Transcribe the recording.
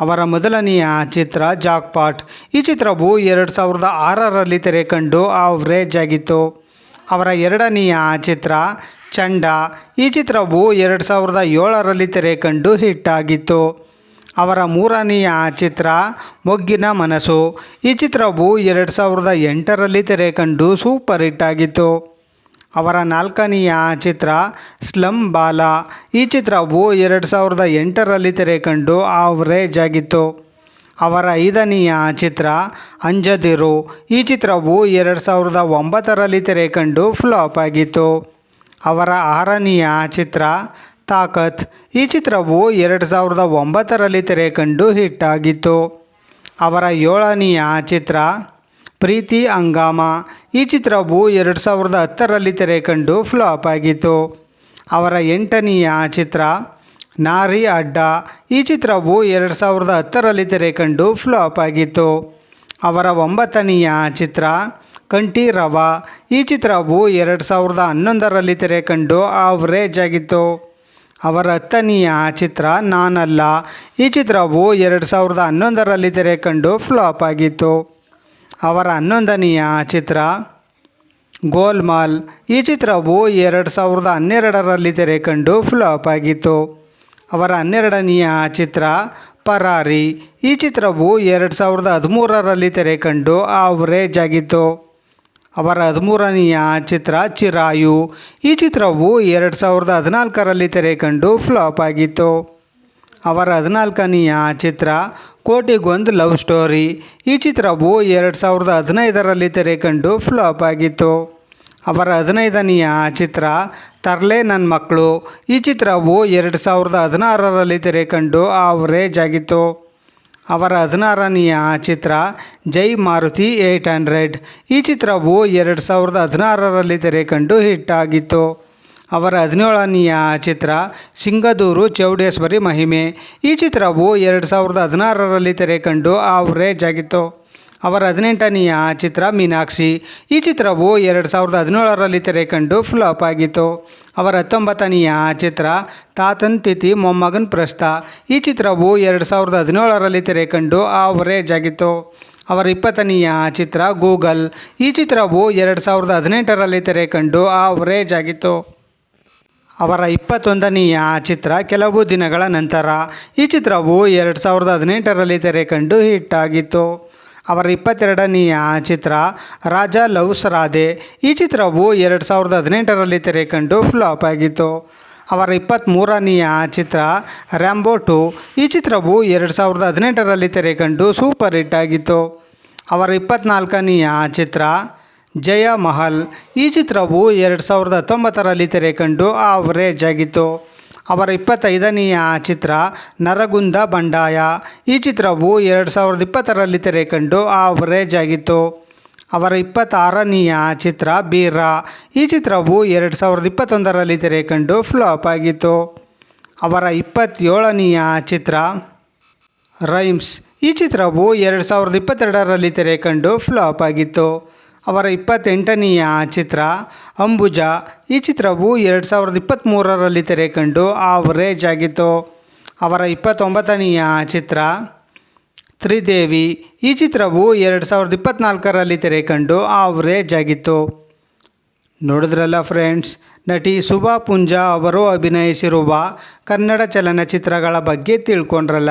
ಅವರ ಮೊದಲನೆಯ ಚಿತ್ರ ಜಾಕ್ಪಾಟ್ ಈ ಚಿತ್ರವು ಎರಡು ಸಾವಿರದ ಆರರಲ್ಲಿ ತೆರೆ ಕಂಡು ಆವ್ರೇಜ್ ಆಗಿತ್ತು. ಅವರ ಎರಡನೆಯ ಚಿತ್ರ ಚಂಡ. ಈ ಚಿತ್ರವು ಎರಡು ಸಾವಿರದ ಏಳರಲ್ಲಿ ತೆರೆ ಕಂಡು ಹಿಟ್ ಆಗಿತ್ತು. ಅವರ ಮೂರನೆಯ ಚಿತ್ರ ಮೊಗ್ಗಿನ ಮನಸ್ಸು. ಈ ಚಿತ್ರವು ಎರಡು ಸಾವಿರದ ಎಂಟರಲ್ಲಿ ತೆರೆ ಕಂಡು ಸೂಪರ್ ಹಿಟ್ ಆಗಿತ್ತು. ಅವರ ನಾಲ್ಕನೆಯ ಚಿತ್ರ ಸ್ಲಂ ಬಾಲ. ಈ ಚಿತ್ರವು ಎರಡು ಸಾವಿರದ ಎಂಟರಲ್ಲಿ ತೆರೆ ಕಂಡು ಆವ್ರೇಜ್ ಆಗಿತ್ತು ಅವರ ಐದನೆಯ ಚಿತ್ರ ಅಂಜದಿರು. ಈ ಚಿತ್ರವು ಎರಡು ಸಾವಿರದ ಒಂಬತ್ತರಲ್ಲಿ ತೆರೆ ಕಂಡು ಫ್ಲಾಪ್ ಆಗಿತ್ತು. ಅವರ ಆರನೆಯ ಚಿತ್ರ ತಾಕತ್. ಈ ಚಿತ್ರವು ಎರಡು ಸಾವಿರದ ಒಂಬತ್ತರಲ್ಲಿ ತೆರೆ ಕಂಡು ಹಿಟ್ ಆಗಿತ್ತು. ಅವರ ಏಳನೆಯ ಚಿತ್ರ ಪ್ರೀತಿ ಹಂಗಾಮ. ಈ ಚಿತ್ರವು ಎರಡು ಸಾವಿರದ ಹತ್ತರಲ್ಲಿ ತೆರೆ ಕಂಡು ಫ್ಲಾಪ್ ಆಗಿತ್ತು. ಅವರ ಎಂಟನೆಯ ಚಿತ್ರ, ನಾರಿ ಅಡ್ಡ. ಈ ಚಿತ್ರವು ಎರಡು ಸಾವಿರದ ಹತ್ತರಲ್ಲಿ ತೆರೆ ಕಂಡು ಫ್ಲಾಪ್ ಆಗಿತ್ತು. ಅವರ ಒಂಬತ್ತನೆಯ ಚಿತ್ರ, ಕಂಠಿ ರವ. ಈ ಚಿತ್ರವು ಎರಡು ಸಾವಿರದ ಹನ್ನೊಂದರಲ್ಲಿ ತೆರೆ ಕಂಡು ಆವ್ರೇಜ್ ಆಗಿತ್ತು. ಅವರ ಹತ್ತನೆಯ ಚಿತ್ರ, ನಾನಲ್ಲ. ಈ ಚಿತ್ರವು ಎರಡು ಸಾವಿರದ ಹನ್ನೊಂದರಲ್ಲಿ ತೆರೆ ಕಂಡು ಫ್ಲಾಪ್ ಆಗಿತ್ತು. ಅವರ ಹನ್ನೊಂದನೆಯ ಚಿತ್ರ ಗೋಲ್ಮಾಲ್. ಈ ಚಿತ್ರವು ಎರಡು ಸಾವಿರದ ಹನ್ನೆರಡರಲ್ಲಿ ತೆರೆ ಕಂಡು ಫ್ಲಾಪ್ ಆಗಿತ್ತು. ಅವರ ಹನ್ನೆರಡನೆಯ ಚಿತ್ರ ಪರಾರಿ. ಈ ಚಿತ್ರವು ಎರಡು ಸಾವಿರದ ಹದಿಮೂರರಲ್ಲಿ ತೆರೆ ಕಂಡು ಆವರೇಜ್ ಆಗಿತ್ತು. ಅವರ ಹದಿಮೂರನೆಯ ಚಿತ್ರ ಚಿರಾಯು. ಈ ಚಿತ್ರವು ಎರಡು ಸಾವಿರದ ಹದಿನಾಲ್ಕರಲ್ಲಿ ತೆರೆ ಕಂಡು ಫ್ಲಾಪ್ ಆಗಿತ್ತು. ಅವರ ಹದಿನಾಲ್ಕನೆಯ ಚಿತ್ರ ಕೋಟಿಗೊಂದು ಲವ್ ಸ್ಟೋರಿ. ಈ ಚಿತ್ರವು ಎರಡು ಸಾವಿರದ ಹದಿನೈದರಲ್ಲಿ ತೆರೆ ಕಂಡು ಫ್ಲಾಪ್ ಆಗಿತ್ತು. ಅವರ ಹದಿನೈದನೆಯ ಚಿತ್ರ ತರ್ಲೆ ನನ್ನ ಮಕ್ಕಳು ಈ ಚಿತ್ರವು ಎರಡು ಸಾವಿರದ ಹದಿನಾರರಲ್ಲಿ ತೆರೆ ಕಂಡು ಆವರೇಜ್ ಆಗಿತ್ತು. ಅವರ ಹದಿನಾರನೆಯ ಚಿತ್ರ ಜೈ ಮಾರುತಿ ಏಯ್ಟ್ ಹಂಡ್ರೆಡ್. ಈ ಚಿತ್ರವು ಎರಡು ಸಾವಿರದ ಹದಿನಾರರಲ್ಲಿ ತೆರೆ ಕಂಡು ಹಿಟ್ ಆಗಿತ್ತು. ಅವರ ಹದಿನೇಳನೆಯ ಚಿತ್ರ ಸಿಂಗದೂರು ಚೌಡೇಶ್ವರಿ ಮಹಿಮೆ. ಈ ಚಿತ್ರವು ಎರಡು ಸಾವಿರದ ಹದಿನಾರರಲ್ಲಿ ತೆರೆ ಕಂಡು ಆವ್ರೇಜ್ ಆಗಿತ್ತು ಅವರ ಹದಿನೆಂಟನೆಯ ಚಿತ್ರ ಮೀನಾಕ್ಷಿ. ಈ ಚಿತ್ರವು ಎರಡು ಸಾವಿರದ ಹದಿನೇಳರಲ್ಲಿ ತೆರೆ ಕಂಡು ಫ್ಲಾಪ್ ಆಗಿತ್ತು. ಅವರ ಹತ್ತೊಂಬತ್ತನೆಯ ಚಿತ್ರ ತಾತನ್ ತಿಥಿ ಮೊಮ್ಮಗನ್ ಪ್ರಸ್ತ ಈ ಚಿತ್ರವು ಎರಡು ಸಾವಿರದ ಹದಿನೇಳರಲ್ಲಿ ತೆರೆ ಕಂಡು ಆವರೇಜ್ ಆಗಿತ್ತು ಅವರ ಇಪ್ಪತ್ತನೆಯ ಚಿತ್ರ ಗೂಗಲ್. ಈ ಚಿತ್ರವು ಎರಡು ಸಾವಿರದ ಹದಿನೆಂಟರಲ್ಲಿ ತೆರೆ ಕಂಡು ಆವರೇಜ್ ಆಗಿತ್ತು ಅವರ ಇಪ್ಪತ್ತೊಂದನೆಯ ಚಿತ್ರ ಕೆಲವು ದಿನಗಳ ನಂತರ. ಈ ಚಿತ್ರವು ಎರಡು ಸಾವಿರದ ಹದಿನೆಂಟರಲ್ಲಿ ತೆರೆ ಕಂಡು ಹಿಟ್ ಆಗಿತ್ತು. ಅವರ ಇಪ್ಪತ್ತೆರಡನೆಯ ಚಿತ್ರ ರಾಜ ಲವ್ಸ್ ರಾಧೆ. ಈ ಚಿತ್ರವು ಎರಡು ಸಾವಿರದ ಹದಿನೆಂಟರಲ್ಲಿ ತೆರೆ ಕಂಡು ಫ್ಲಾಪ್ ಆಗಿತ್ತು. ಅವರ ಇಪ್ಪತ್ತ್ಮೂರನೆಯ ಚಿತ್ರ ರ್ಯಾಂಬೋ ಟು. ಈ ಚಿತ್ರವು ಎರಡು ಸಾವಿರದ ಹದಿನೆಂಟರಲ್ಲಿ ತೆರೆ ಕಂಡು ಸೂಪರ್ ಹಿಟ್ ಆಗಿತ್ತು. ಅವರ ಇಪ್ಪತ್ತ್ನಾಲ್ಕನೆಯ ಚಿತ್ರ ಜಯ ಮಹಲ್. ಈ ಚಿತ್ರವು ಎರಡು ಸಾವಿರದ ಹತ್ತೊಂಬತ್ತರಲ್ಲಿ ತೆರೆ ಕಂಡು ಆವರೇಜ್ ಆಗಿತ್ತು. ಅವರ ಇಪ್ಪತ್ತೈದನೆಯ ಚಿತ್ರ ನರಗುಂದ ಬಂಡಾಯ. ಈ ಚಿತ್ರವು ಎರಡು ಸಾವಿರದ ಇಪ್ಪತ್ತರಲ್ಲಿ ತೆರೆ ಕಂಡು ಆವರೇಜ್ ಆಗಿತ್ತು. ಅವರ ಇಪ್ಪತ್ತಾರನೆಯ ಚಿತ್ರ ಬೀರ. ಈ ಚಿತ್ರವು ಎರಡು ಸಾವಿರದ ಇಪ್ಪತ್ತೊಂದರಲ್ಲಿ ತೆರೆ ಕಂಡು ಫ್ಲಾಪ್ ಆಗಿತ್ತು. ಅವರ ಇಪ್ಪತ್ತೇಳನೆಯ ಚಿತ್ರ ರೈಮ್ಸ್ ಈ ಚಿತ್ರವು ಎರಡು ಸಾವಿರದ ಇಪ್ಪತ್ತೆರಡರಲ್ಲಿ ತೆರೆ ಕಂಡು ಫ್ಲಾಪ್ ಆಗಿತ್ತು. ಅವರ ಇಪ್ಪತ್ತೆಂಟನೆಯ ಚಿತ್ರ, ಅಂಬುಜ, ಈ ಚಿತ್ರವು ಎರಡು ಸಾವಿರದ ಇಪ್ಪತ್ತ್ಮೂರರಲ್ಲಿ ತೆರೆ ಕಂಡು ಆವರೇಜ್ ಆಗಿತ್ತು. ಅವರ ಇಪ್ಪತ್ತೊಂಬತ್ತನೆಯ ಚಿತ್ರ, ತ್ರಿದೇವಿ, ಈ ಚಿತ್ರವು ಎರಡು ಸಾವಿರದ ಇಪ್ಪತ್ತ್ನಾಲ್ಕರಲ್ಲಿ ತೆರೆ ಕಂಡು ಆವರೇಜ್ ಆಗಿತ್ತು. ನೋಡಿದ್ರಲ್ಲ ಫ್ರೆಂಡ್ಸ್ ನಟಿ ಶುಭಾ ಪುಂಜಾ ಅವರು ಅಭಿನಯಿಸಿರುವ ಕನ್ನಡ ಚಲನಚಿತ್ರಗಳ ಬಗ್ಗೆ ತಿಳ್ಕೊಂಡ್ರಲ್ಲ.